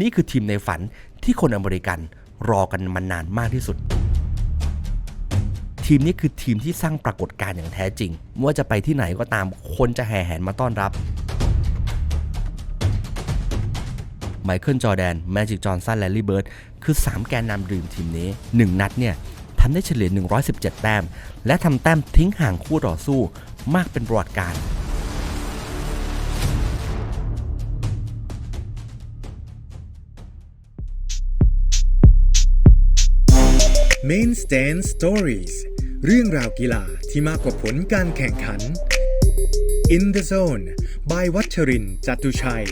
นี่คือทีมในฝันที่คนอเมริกันรอกันมานานมากที่สุด ทีมนี้คือทีมที่สร้างปรากฏการณ์อย่างแท้จริงไม่ว่าจะไปที่ไหนก็ตามคนจะแห่แหนมาต้อนรับไมเคิลจอแดนแมจิกจอห์นสันแลลี่เบิร์ดคือ 3 แกนนำดีมทีมนี้ 1 นัดเนี่ยทำได้เฉลี่ย 117 แต้ม และทำแต้มทิ้งห่างคู่ต่อสู้มากเป็นประวัติการณ์ Main Stand Stories เรื่องราวกีฬาที่มากกว่าผลการแข่งขัน In the Zone by วัชรินทร์จตุชัย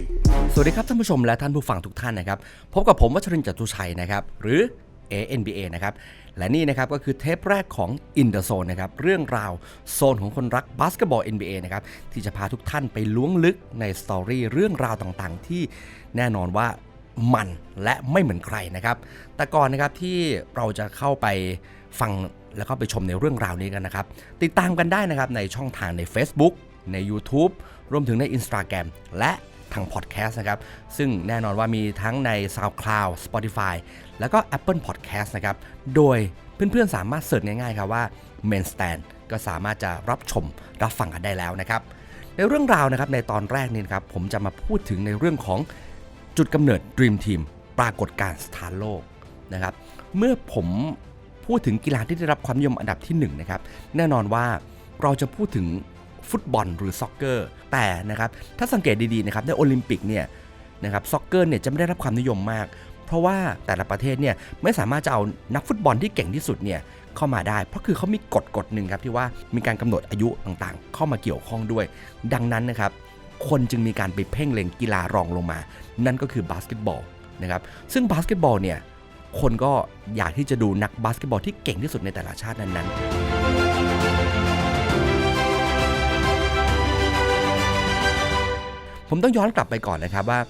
สวัสดีครับท่านผู้ชมและท่านผู้ฟังทุกท่านนะครับ พบกับผมวัชรินทร์จตุชัยนะครับ หรือ ANBA นะครับ และนี่นะครับก็คือเทปแรกของ In the Zone นะครับ เรื่องราวโซนของคนรักบาสเกตบอล NBA นะครับ ที่จะพาทุกท่านไปล้วงลึกในสตอรี่เรื่องราวต่างๆ ที่แน่นอนว่า มันและไม่เหมือนใครนะครับ แต่ก่อนนะครับที่เราจะเข้าไปฟังแล้วก็ไปชมในเรื่องราวนี้กันนะครับ ติดตามกันได้นะครับในช่องทางใน Facebook ใน YouTube รวมถึงใน Instagram และทางพอดแคสต์นะครับ ซึ่งแน่นอนว่ามีทั้งใน SoundCloud Spotify แล้วก็ Apple Podcast นะครับ โดยเพื่อนๆ สามารถเสิร์ชง่ายๆ ครับว่า Main Stand ก็สามารถจะรับชมรับฟังกันได้แล้วนะครับ ในเรื่องราวนะครับในตอนแรกนี่นะครับผมจะมาพูดถึงในเรื่องของ จุดกำเนิด Dream Team ปรากฏการณ์สถานโลกนะครับ เมื่อผมพูดถึงกีฬาที่ได้รับความนิยมอันดับที่1นะครับ แน่นอนว่าเราจะพูดถึงฟุตบอลหรือซ็อกเกอร์ แต่นะครับ ถ้าสังเกตดีๆนะครับในโอลิมปิกเนี่ยนะครับซ็อกเกอร์เนี่ยจะไม่ได้รับความนิยมมาก เพราะว่าแต่ละประเทศเนี่ยไม่สามารถจะเอานักฟุตบอลที่เก่งที่สุดเนี่ยเข้ามาได้ เพราะคือเขามีกฎกฎหนึ่งครับที่ว่ามีการกำหนดอายุต่างๆ เข้ามาเกี่ยวข้องด้วย ดังนั้นนะครับ คนจึงมีการไปเพ่งเล็งกีฬารองลงมา นั่นก็คือบาสเกตบอลนะครับซึ่งบาสเกตบอลเนี่ยคนก็อยากที่จะดูนักบาสเกตบอลที่เก่งที่สุดในแต่ละชาตินั้นๆ ผมต้องย้อนกลับไปก่อนนะครับว่า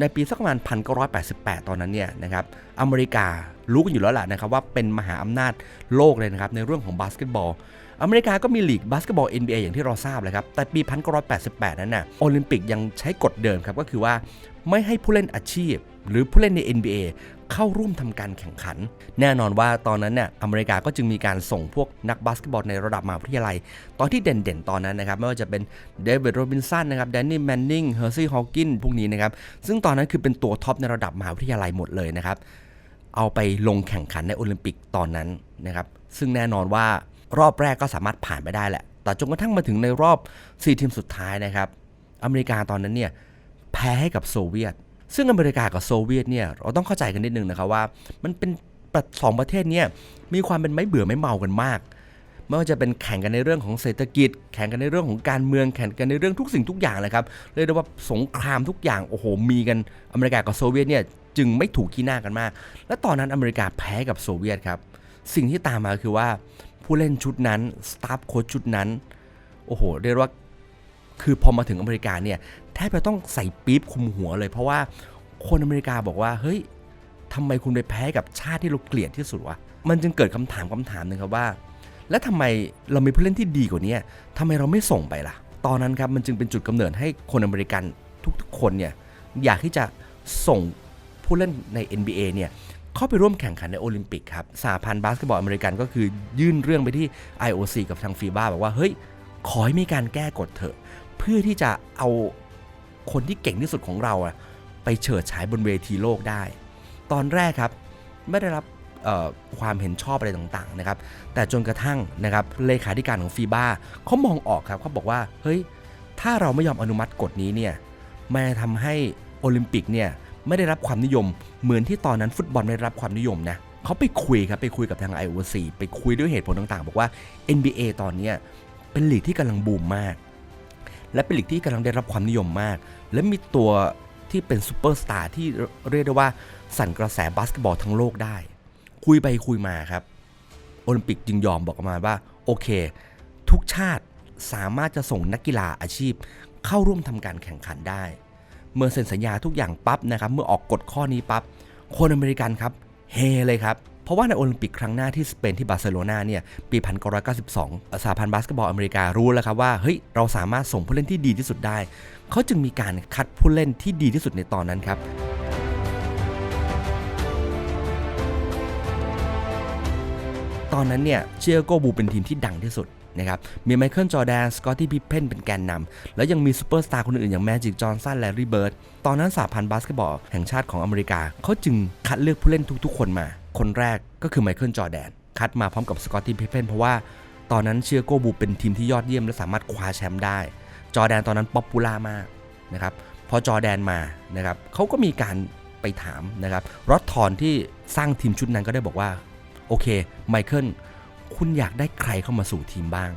ในปีสักประมาณ 1988 ตอนนั้นเนี่ยนะครับอเมริการู้กันอยู่แล้วแหละนะครับว่าเป็นมหาอำนาจโลกเลยนะครับในเรื่องของบาสเกตบอล อเมริกาก็มีลีกบาสเกตบอล NBA อย่างที่เราทราบเลยครับ แต่ปี 1988 นั้นน่ะโอลิมปิกยังใช้กฎเดิมครับ ก็คือว่าไม่ให้ผู้เล่นอาชีพ หรือผู้เล่นใน NBA เข้าร่วมทำการแข่งขัน แน่นอนว่าตอนนั้นเนี่ยอเมริกาก็จึงมีการส่งพวกนักบาสเกตบอลในระดับมหาวิทยาลัย ตอนที่เด่นๆ ตอนนั้นนะครับ ไม่ว่าจะเป็นเดวิดโรบินสันนะครับแดนนี่แมนนิงเฮอร์ซี่ฮอวกินพวกนี้นะครับ ซึ่งตอนนั้นคือเป็นตัวท็อปในระดับมหาวิทยาลัยหมดเลยนะครับเอาไปลงแข่งขันในโอลิมปิกตอนนั้นนะครับซึ่งแน่นอนว่า รอบแรกก็สามารถผ่านไปได้แหละ แต่จนกระทั่งมาถึงในรอบ 4 ทีมสุดท้ายนะครับ อเมริกาตอนนั้นเนี่ยแพ้ให้กับโซเวียต ซึ่งอเมริกากับโซเวียตเนี่ยเราต้องเข้าใจกันนิดนึงนะครับว่า มันเป็นสองประเทศเนี่ยมีความเป็นไม่เบื่อไม่เมากันมาก ไม่ว่าจะเป็นแข่งกันในเรื่องของเศรษฐกิจ แข่งกันในเรื่องของการเมือง แข่งกันในเรื่องทุกสิ่งทุกอย่างเลยครับ เรียกได้ว่าสงครามทุกอย่าง โอ้โห มีกัน อเมริกากับโซเวียตเนี่ยจึงไม่ถูกขี้หน้ากันมาก และตอนนั้นอเมริกาแพ้กับโซเวียตครับ สิ่งที่ตามมาคือว่า ผู้เล่นชุดนั้นสตาฟโค้ชชุดนั้น โอ้โห เรียกว่าคือพอมาถึงอเมริกาเนี่ยแทบจะต้องใส่ปี๊บคุมหัวเลย เพราะว่าคนอเมริกาบอกว่า เฮ้ยทำไมคุณไปแพ้กับชาติที่เราเกลียดที่สุดวะมันจึงเกิดคำถามคำถามหนึ่งครับว่า แล้วทำไมเรามีผู้เล่นที่ดีกว่านี้ทำไมเราไม่ส่งไปล่ะ ตอนนั้นครับมันจึงเป็นจุดกำเนิดให้คนอเมริกันทุกๆคนเนี่ยอยากที่จะส่งผู้เล่นใน NBA เนี่ย เข้าไปร่วมแข่งขันในโอลิมปิกครับสหพันธ์บาสเกตบอลอเมริกันก็คือยื่นเรื่องไปที่ IOC กับทางฟีบ้าบอกว่าเฮ้ยขอให้มีการแก้กฎเถอะ เพื่อที่จะเอาคนที่เก่งที่สุดของเราอะไปเฉิดฉายบนเวทีโลกได้ ตอนแรกครับไม่ได้รับความเห็นชอบอะไรต่างๆนะครับ แต่จนกระทั่งนะครับเลขาธิการของฟีบ้าเขามองออกครับเขาบอกว่าเฮ้ยถ้าเราไม่ยอมอนุมัติกฎนี้เนี่ยมันจะทำให้โอลิมปิกเนี่ย ไม่ได้รับความนิยม เหมือนที่ตอนนั้นฟุตบอลไม่ได้รับความนิยมนะเขาไปคุยครับไปคุยกับทาง IOC ไปคุยด้วยเหตุผลต่างๆ บอกว่า NBA ตอนนี้เป็นลีกที่กำลังบูมมาก และเป็นลีกที่กำลังได้รับความนิยมมาก และมีตัวที่เป็นซูเปอร์สตาร์ที่เรียกได้ว่าสั่นกระแสบาสเกตบอลทั้งโลกได้ คุยไปคุยมาครับโอลิมปิกจึงยอมบอกมาว่า โอเค ทุกชาติสามารถจะส่งนักกีฬาอาชีพเข้าร่วมทำการแข่งขันได้ เมื่อเซ็นสัญญาทุกอย่างปั๊บนะครับ เมื่อออกกฎข้อนี้ปั๊บ คนอเมริกันครับเฮเลยครับ เพราะว่าในโอลิมปิกครั้งหน้าที่สเปนที่บาร์เซโลนาเนี่ย ปี 1992สาพันธ์บาสเกตบอลอเมริการู้แล้วครับว่า เฮ้ย เราสามารถส่งผู้เล่นที่ดีที่สุดได้ เขาจึงมีการคัดผู้เล่นที่ดีที่สุดในตอนนั้นครับตอนนั้นเนี่ยเชียโกบูเป็นทีมที่ดังที่สุด นะครับ มีไมเคิลจอแดน สกอตตี้พิพเพนเป็นแกนนำแล้วยังมีซูเปอร์สตาร์คนอื่นอย่างแมจิกจอห์นสันแลรี่เบิร์ด ตอนนั้นสหพันธ์บาสเกตบอลแห่งชาติของอเมริกา เขาจึงคัดเลือกผู้เล่นทุกๆ คนมา คนแรกก็คือไมเคิลจอแดน คัดมาพร้อมกับสกอตตี้พิพเพนเพราะว่าตอนนั้นเชียโกบูเป็นทีมที่ยอดเยี่ยมและสามารถคว้าแชมป์ได้ จอแดนตอนนั้นป๊อปปูล่ามากนะครับพอจอแดนมานะครับเขาก็มีการไปถามนะครับรอดทอนที่สร้างทีมชุดนั้นก็ได้บอกว่าโอเคไมเคิล คุณอยากได้ใครเข้ามาสู่ทีมบ้าง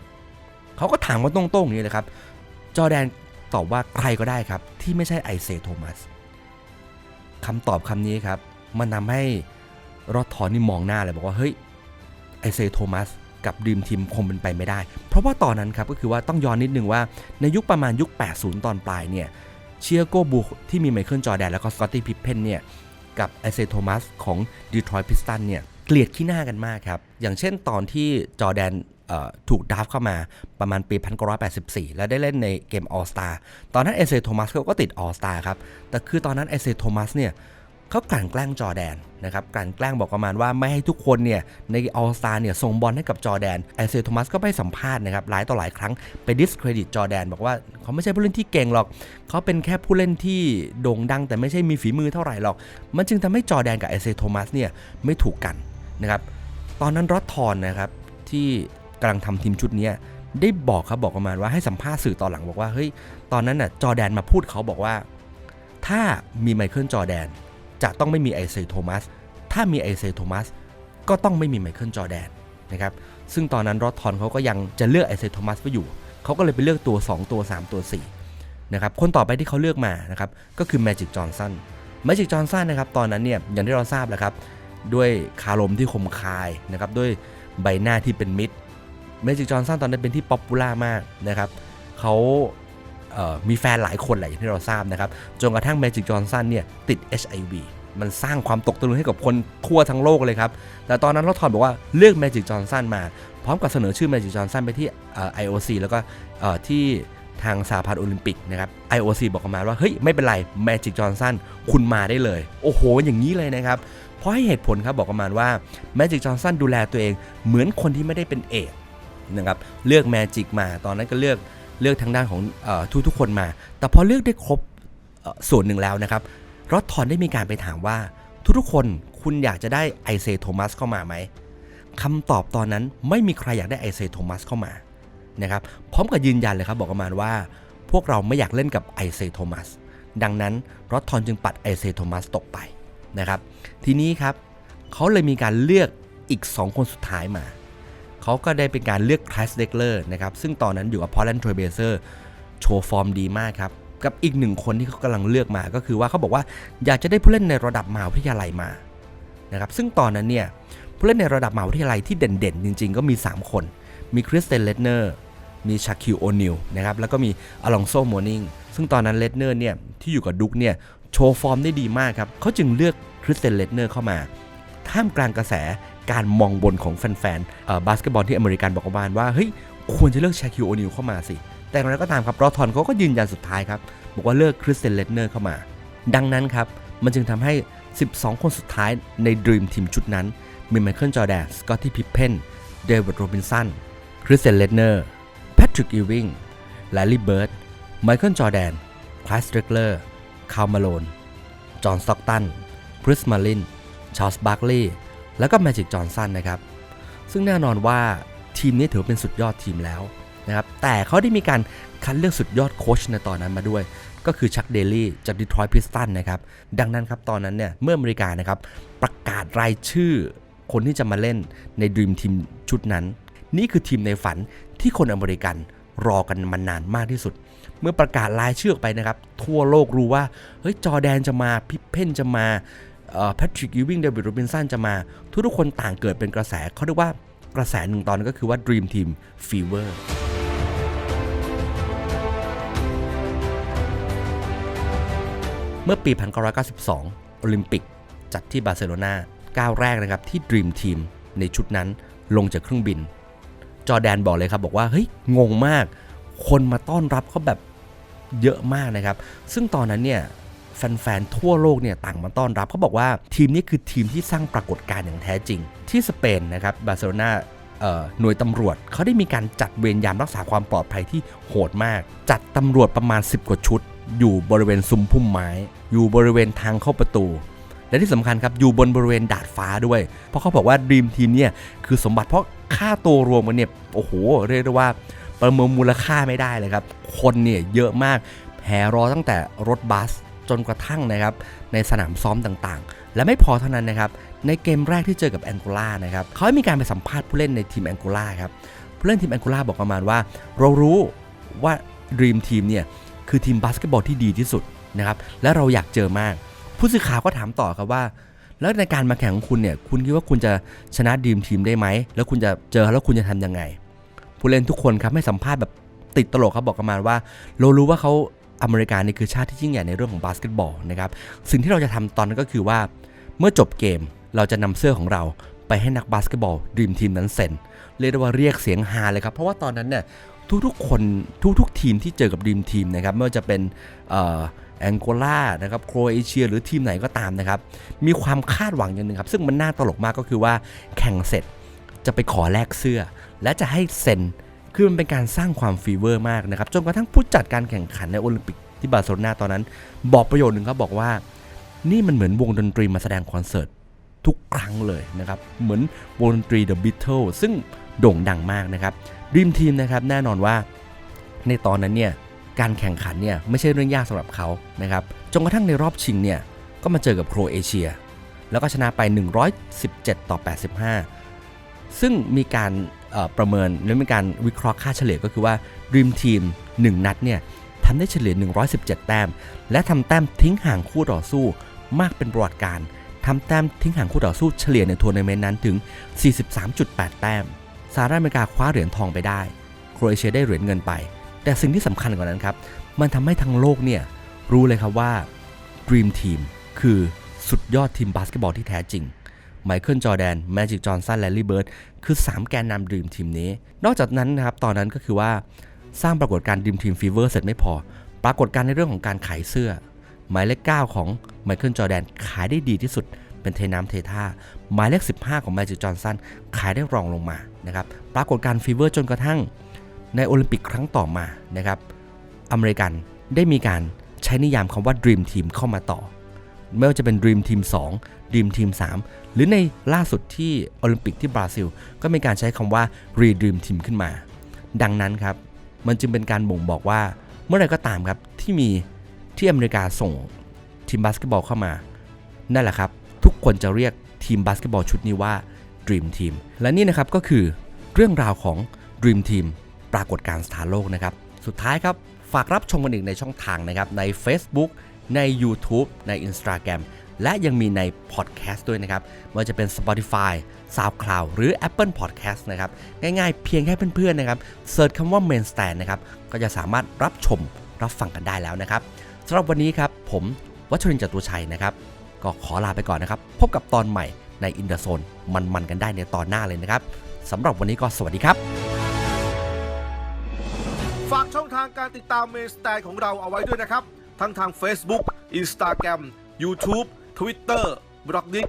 เขาก็ถามว่าตรงๆอย่างนี้เลยครับ จอแดนตอบว่าใครก็ได้ครับ ที่ไม่ใช่ไอเซโทมัสคำตอบคำนี้ครับ มันทำให้รอดทอนนี่มองหน้าเลยบอกว่า เฮ้ย ไอเซโทมัสกับดีมทีมคงเป็นไปไม่ได้ เพราะว่าตอนนั้นครับก็คือว่าต้องย้อนนิดนึงว่าในยุคประมาณยุค 80 ตอนปลายเนี่ยเชียโกบูที่มีไมเคิลจอแดนแล้วก็สกอตตี้พิพเพนเนี่ยกับไอเซโทมัสของดีทรอยต์พิสตันเนี่ย เกลียดขี้หน้ากันมากครับ อย่างเช่นตอนที่จอแดนถูกดราฟเข้ามาประมาณปี 1984 แล้วได้เล่นในเกม All Star ตอนนั้นเอเซโทมัสเขาก็ติด All Star ครับ แต่คือตอนนั้นเอเซโทมัสเนี่ยเขากลั่นแกล้งจอแดนนะครับกลั่นแกล้งบอกประมาณว่าไม่ให้ทุกคนเนี่ยใน All Star เนี่ยส่งบอลให้กับจอแดนเอเซโทมัสก็ไปสัมภาษณ์นะครับหลายต่อหลายครั้งไป discredit จอแดนบอกว่าเขาไม่ใช่ผู้เล่นที่เก่งหรอก เขาเป็นแค่ผู้เล่นที่โด่งดัง แต่ไม่ใช่มีฝีมือเท่าไหร่หรอก มันจึงทำให้จอแดนกับเอเซโทมัสเนี่ยไม่ถูกกัน นะครับ ตอนนั้นรอดทอนนะครับที่กำลังทำทีมชุดนี้ได้บอกครับบอกประมาณว่าให้สัมภาษณ์สื่อตอนหลังบอกว่าเฮ้ยตอนนั้นน่ะจอแดนมาพูดเขาบอกว่า ถ้ามีไมเคิลจอแดนจะต้องไม่มีไอเซโทมัสถ้ามีไอเซโทมัสก็ต้องไม่มีไมเคิลจอแดนนะครับซึ่งตอนนั้นรอดทอนเขาก็ยังจะเลือกไอเซโทมัสไว้อยู่เขาก็เลยไปเลือกตัว 2 ตัว 3 ตัว4นะครับคนต่อไปที่เขาเลือกมานะครับก็คือแมจิกจอห์นสันแมจิกจอห์นสันนะครับตอนนั้นเนี่ยอย่างที่เราทราบแหล้วครับ ด้วยคารมที่คมคายนะครับด้วยใบหน้าที่เป็นมิตรแมจิกจอห์นสันตอนนั้นเป็นที่ป๊อปปูล่ามากนะครับเขาเมีแฟนหลายคนแหละอย่างที่เราทราบนะครับจนกระทั่งแมจิกจอห์นสันเนี่ยติด HIV มันสร้างความตกตะลึงให้กับคนทั่วทั้งโลกเลยครับ แต่ตอนนั้นรอทอนบอกว่าเลือกแมจิกจอห์นสันมา พร้อมกับเสนอชื่อแมจิกจอห์นสันไปที่ IOC แล้วก็ที่ ทางสหพันธ์โอลิมปิกนะครับ IOC บอกกันมาว่า เฮ้ย ไม่เป็นไรแมจิกจอห์นสันคุณมาได้เลย โอ้โห อย่างนี้เลยนะครับ เพราะให้เหตุผลครับบอกกันมาณว่าแมจิกจอห์นสันดูแลตัวเอง เหมือนคนที่ไม่ได้เป็นเอดนะครับเลือกแมจิกมาตอนนั้นก็เลือกเลือกทางด้านของทุกทุกๆคนมา แต่พอเลือกได้ครบส่วนหนึ่งแล้วนะครับรอดทอนได้มีการไปถามว่า ทุกๆคนคุณอยากจะได้ไอเซโทมัสเข้ามาไหมคำตอบตอนนั้นไม่มีใครอยากได้ไอเซโทมัสเข้ามา นะครับพร้อมกับยืนยันเลยครับบอกประมาณว่า พวกเราไม่อยากเล่นกับไอเซโทมัสดังนั้นรอดทอนจึงปัดไอเซโทมัสตกไปนะครับทีนี้ครับเขาเลยมีการเลือกอีก 2 คนสุดท้ายมาเขาก็ได้เป็นการเลือกคลาสเดกเลอร์นะครับซึ่งตอนนั้นอยู่กับพอลแลนด์ทรเบเซอร์โชว์ฟอร์มดีมากครับกับอีกหนึ่งคนที่เขากำลังเลือกมาก็คือว่าเขาบอกว่าอยากจะได้ผู้เล่นในระดับมหาวิทยาลัยมานะครับซึ่งตอนนั้นเนี่ยผู้เล่นในระดับมหาวิทยาลัยที่เด่นๆ จริง ๆ ก็มี 3 คน มีคริสเตนเลดเนอร์ มีชาคิวโอนิลนะครับแล้วก็มีอลองโซโมนิงซึ่งตอนนั้นเลดเนอร์เนี่ยที่อยู่กับดุกเนี่ยโชว์ฟอร์มได้ดีมากครับเขาจึงเลือกคริสเตนเลดเนอร์เข้ามาท่ามกลางกระแสการมองบนของแฟนๆบาสเกตบอลที่อเมริกันบอกประมาณว่าเฮ้ยควรจะเลือกชาคิวโอนิลเข้ามาสิ แต่อย่างไรก็ตามครับรอทอนเขาก็ยืนยันสุดท้ายครับบอกว่าเลือกคริสเตนเลดเนอร์เข้ามา ดังนั้นครับมันจึงทำให้ 12 คนสุดท้ายในด e ีมทีมชุดนั้นมีไมเคิลจอแดนสกอตตี้พิพเพนเดวิดโรบินสันคริสเตนเลดเนอร์ แพทริกอีวิงแลลี่เบิร์ด ไมเคิลจอร์แดน คลาสเดรกเลอร์ คาร์มาโลน จอห์นสต็อกตัน คริสมาลิน ชาร์ลส์บาร์กลีย์ แล้วก็แมจิกจอห์นสันนะครับ ซึ่งแน่นอนว่าทีมนี้ถือเป็นสุดยอดทีมแล้วนะครับ แต่เขาได้มีการคัดเลือกสุดยอดโค้ชในตอนนั้นมาด้วย ก็คือชักเดลี่จากดีทรอยต์พิสตันนะครับ ดังนั้นครับตอนนั้นเนี่ยเมื่ออเมริกานะครับประกาศรายชื่อคนที่จะมาเล่นในดีมทีมชุดนั้น นี่คือทีมในฝัน ที่คนอเมริกันรอกันมานานมากที่สุด เมื่อประกาศรายชื่อกไปนะครับ ทั่วโลกรู้ว่า เฮ้ย จอแดนจะมา พิเพนจะมาแพทริกยูวิงเดวิดโรบินสันจะมา ทุกๆคนต่างเกิดเป็นกระแสเขาเรียกว่ากระแสหนึ่งตอนนนก็คือว่า Dream Team Fever เมื่อปี 1992 โอลิมปิก จัดที่บาร์เซโลนาก้าวแรกนะครับที่ Dream Team ในชุดนั้นลงจากเครื่องบิน จอแดนบอกเลยครับ บอกว่าเฮ้ยงงมาก คนมาต้อนรับเขาแบบเยอะมากนะครับ ซึ่งตอนนั้นเนี่ยแฟนๆทั่วโลกเนี่ยต่างมาต้อนรับเขาบอกว่าทีมนี้คือทีมที่สร้างปรากฏการณ์อย่างแท้จริง ที่สเปนนะครับบาร์เซโลนาหน่วยตำรวจเขาได้มีการจัดเวรยามรักษาความปลอดภัยที่โหดมาก จัดตำรวจประมาณ 10 กว่าชุด อยู่บริเวณซุ้มพุ่มไม้ อยู่บริเวณทางเข้าประตู และที่สำคัญครับอยู่บนบริเวณดาดฟ้าด้วย เพราะเขาบอกว่าดีมทีมเนี่ยคือสมบัติเพราะ ค่าตัวรวมกันเนี่ยโอ้โหเรียกได้ว่าประเมินมูลค่าไม่ได้เลยครับ คนเนี่ยเยอะมากแห่รอตั้งแต่รถบัสจนกระทั่งนะครับในสนามซ้อมต่างๆ และไม่พอเท่านั้นนะครับ ในเกมแรกที่เจอกับแองโกลานะครับเขาให้มีการไปสัมภาษณ์ผู้เล่นในทีมแองโกลาครับผู้เล่นทีมแองโกลาบอกประมาณว่า เรารู้ว่าดีมทีมเนี่ยคือทีมบาสเกตบอลที่ดีที่สุดนะครับและเราอยากเจอมาก ผู้สื่อข่าวก็ถามต่อครับว่า แล้วในการมาแข่งของคุณเนี่ยคุณคิดว่าคุณจะชนะดีมทีมได้ไหมแล้วคุณจะเจอแล้วคุณจะทำยังไง ผู้เล่นทุกคนครับให้สัมภาษณ์แบบติดตลกครับบอกประมาณว่าเรารู้ว่าเขาอเมริกานี่คือชาติที่ยิ่งใหญ่ในเรื่องของบาสเกตบอลนะครับสิ่งที่เราจะทำตอนนั้นก็คือว่า เมื่อจบเกมเราจะนำเสื้อของเราไปให้นักบาสเกตบอลดีมทีมนั้นเซ็นเรียกได้ว่าเรียกเสียงฮาเลยครับ เพราะว่าตอนนั้นเนี่ยทุกๆคนทุกๆทีมที่เจอกับดีมทีมนะครับไม่ว่าจะเป็นเอ่อ แองโกลานะครับโครเอเชีย หรือทีมไหนก็ตามนะครับ มีความคาดหวังอย่างหนึ่งครับ ซึ่งมันน่าตลกมากก็คือว่าแข่งเสร็จจะไปขอแลกเสื้อ และจะให้เซ็นคือมันเป็นการสร้างความฟีเวอร์มากนะครับ จนกระทั่งผู้จัดการแข่งขันในโอลิมปิกที่บาร์เซโลนาตอนนั้น บอกประโยชน์หนึ่งครับบอกว่า นี่มันเหมือนวงดนตรีมาแสดงคอนเสิร์ตทุกครั้งเลยนะครับ เหมือนวงดนตรี The Beatles ซึ่งโด่งดังมากนะครับดีมทีมนะครับแน่นอนว่าในตอนนั้นเนี่ย การแข่งขันเนี่ยไม่ใช่เรื่องยากสำหรับเขานะครับจนกระทั่งในรอบชิงเนี่ยก็มาเจอกับโครเอเชีย แล้วก็ชนะไป 117 ต่อ 85 ซึ่งมีการประเมินและมีการวิเคราะห์ค่าเฉลี่ยก็คือว่า Dream Team 1นัดเนี่ยทำได้เฉลี่ย 117 แต้ม และทำแต้มทิ้งห่างคู่ต่อสู้มากเป็นประวัติการณ์ทำแต้มทิ้งห่างคู่ต่อสู้เฉลี่ยในทัวร์นาเมนต์นั้นถึง 43.8 แต้มสหรัฐอเมริกาคว้าเหรียญทองไปได้ โครเอเชียได้เหรียญเงินไป แต่สิ่งที่สำคัญกว่านั้นครับ มันทำให้ทั้งโลกเนี่ยรู้เลยครับว่า Dream Team คือสุดยอดทีมบาสเกตบอลที่แท้จริงไมเคิลจอแดนแมจิกจอห์นสันแลลี่เบิร์ดคือ 3 แกนนำดีมทีมนี้ นอกจากนั้นนะครับ ตอนนั้นก็คือว่าสร้างปรากฏการณ์ดีมทีมฟีเวอร์เสร็จไม่พอ ปรากฏการณ์ในเรื่องของการขายเสื้อ หมายเลข 9 ของไมเคิลจอแดนขายได้ดีที่สุด เป็นเทน้ำเทท่า หมายเลข 15 ของแมจิกจอห์นสันขายได้รองลงมานะครับ ปรากฏการณ์ฟีเวอร์จนกระทั่ง ในโอลิมปิกครั้งต่อมานะครับ อเมริกันได้มีการใช้นิยามคำว่า Dream Team เข้ามาต่อ ไม่ว่าจะเป็น Dream Team 2 Dream Team 3 หรือในล่าสุดที่โอลิมปิกที่บราซิล ก็มีการใช้คำว่า Re-Dream Team ขึ้นมา ดังนั้นครับ มันจึงเป็นการบ่งบอกว่าเมื่อไรก็ตามครับที่มีที่อเมริกาส่งทีมบาสเกตบอลเข้ามา นั่นแหละครับ ทุกคนจะเรียกทีมบาสเกตบอลชุดนี้ว่า Dream Team และนี่นะครับก็คือเรื่องราวของ Dream Team ปรากฏการณ์สถานโลกนะครับ สุดท้ายครับฝากรับชมกันอีกในช่องทางนะครับ ใน Facebook ใน YouTube ใน Instagram และยังมีใน Podcast ด้วยนะครับไม่ว่าจะเป็น Spotify SoundCloud หรือ Apple Podcast นะครับ ง่ายๆ เพียงแค่เพื่อนๆนะครับเสิร์ชคำว่า Main Stand นะครับ ก็จะสามารถรับชมรับฟังกันได้แล้วนะครับสำหรับวันนี้ครับ ผมวัชรินจตุชัยนะครับ ก็ขอลาไปก่อนนะครับ พบกับตอนใหม่ในอินเด z โซนมันๆกันได้ในตอนหน้าเลยนะครับสำหรับวันนี้ก็สวัสดีครับ ฝากช่องทางการติดตามเมนสไตนของเราเอาไว้ด้วยนะครับ ทั้งทาง Facebook Instagram YouTube Twitter b l o g d i t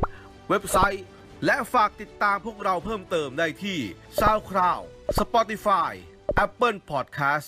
เว็บไซต์ และฝากติดตามพวกเราเพิ่มเติมได้ที่ SoundCloud Spotify Apple Podcast